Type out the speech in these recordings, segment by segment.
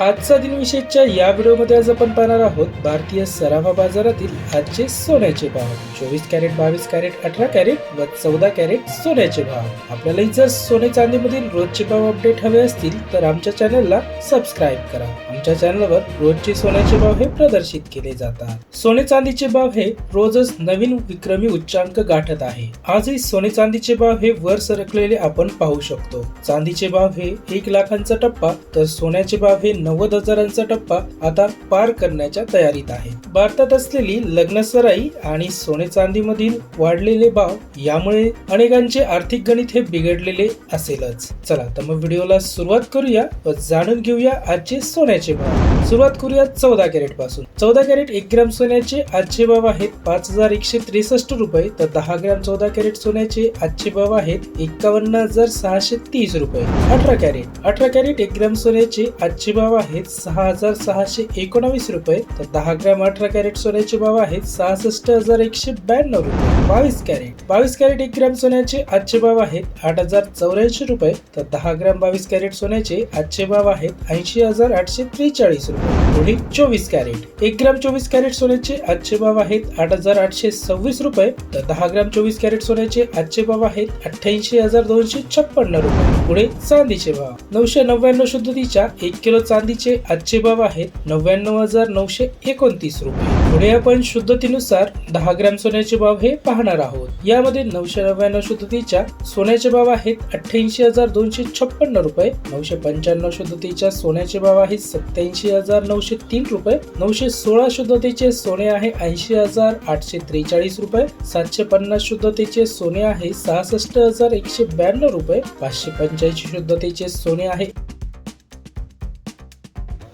आजचा दिनविशेषच्या या व्हिडिओमध्ये आज आपण पाहणार आहोत भारतीय सराफा बाजारातील आजचे सोन्याचे भाव. चोवीस कॅरेट बावीस कॅरेट अठरा कॅरेट व चौदा कॅरेट सोन्याचे भाव. आपल्याला जर सोने चांदीमधील रोजचे भाव अपडेट हवे असतील तर आमच्या चॅनलला सबस्क्राईब करा. आमच्या चॅनलवर रोजचे सोन्याचे भाव हे प्रदर्शित केले जातात. सोने चांदीचे भाव हे रोजच नवीन विक्रमी उच्चांक गाठत आहे. आजही सोने चांदीचे भाव हे वर सरकलेले आपण पाहू शकतो. चांदीचे भाव हे एक लाखांचा टप्पा तर सोन्याचे भाव हे नव्वद हजारांचा टप्पा आता पार करण्याच्या तयारीत आहे. भारतात असलेली लग्न सराई आणि सोने चांदीमधील वाढलेले भाव यामुळे अनेकांचे आर्थिक गणित हे बिघडलेले असेलच. चला तर मग व्हिडिओला सुरुवात करूया व जाणून घेऊया आजचे सोन्याचे भाव. सुरुवात करूया चौदा कॅरेटपासून. चौदा कॅरेट एक ग्राम सोन्याचे आजचे भाव आहेत पाच हजार एकशे त्रेसष्ट रुपये तर दहा ग्राम चौदा कॅरेट सोन्याचे आजचे भाव आहेत एकावन्न हजार सहाशे तीस रुपये. अठरा कॅरेट. अठरा कॅरेट एक ग्राम सोन्याचे आजचे भाव आहेत सहा हजार सहाशे एकोणावीस रुपये. तर दहा ग्रॅम अठरा कॅरेट सोन्याचे भाव आहेत सहासष्ट हजार एकशे ब्याण्णव रुपये. बावीस कॅरेट. बावीस कॅरेट एक ग्राम सोन्याचे आजचे भाव आहेत आठ हजार चौऱ्याऐंशी रुपये. तर दहा ग्राम बावीस कॅरेट सोन्याचे आजचे भाव आहेत ऐंशी हजार आठशे त्रेचाळीस रुपये. पुढे चोवीस कॅरेट. एक ग्राम चोवीस कॅरेट सोन्याचे आजचे भाव आहेत आठ हजार आठशे सव्वीस रुपये. तर दहा ग्राम चोवीस कॅरेट सोन्याचे आजचे भाव आहेत अठ्ठ्याऐंशी हजार दोनशे छप्पन्न रुपये. पुढे चांदीचे भाव. नऊशे नव्याण्णव शुद्धतीच्या एक किलो चांदी चांदीचे आजचे भाव आहेत नव्याण्णव हजार नऊशे एकोणतीस रुपये. पुढे आपण शुद्धतीनुसार दहा ग्रॅम सोन्याचे भाव हे पाहणार आहोत. यामध्ये नऊशे नव्याण्णव शुद्धतीच्या सोन्याचे भाव आहेत अठ्ठ्याऐंशी हजार दोनशे छप्पन्न रुपये. नऊशे पंच्याण्णव शुद्धतीच्या सोन्याचे भाव आहेत सत्याऐंशी हजार नऊशे तीन रुपये. नऊशे सोळा शुद्धतेचे सोने आहे ऐंशी हजार आठशे त्रेचाळीस रुपये. सातशे पन्नास शुद्धतेचे सोने आहे सहासष्ट हजार एकशे ब्याण्णव रुपये. पाचशे पंच्याऐंशी शुद्धतेचे सोने आहे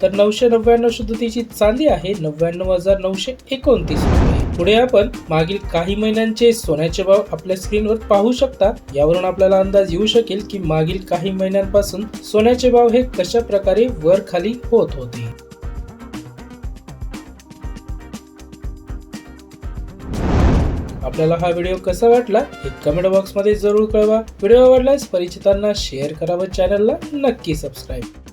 तर नऊशे नव्याण्णव शुद्धतेची चांदी आहे. नव्याण्णव हजार नऊशे एकोणतीस रुपये. पुढे आपण मागील काही महिन्यांचे सोन्याचे भाव आपल्या स्क्रीनवर पाहू शकता. यावरून आपल्याला अंदाज येऊ शकेल की मागील काही महिन्यांपासून सोन्याचे भाव हे कशा प्रकारे वर खाली होत होते. आपल्याला हा व्हिडिओ कसा वाटला हे कमेंट बॉक्समध्ये जरूर कळवा. व्हिडिओ आवडल्यास परिचितांना शेअर करा व चॅनलला नक्की सबस्क्राईब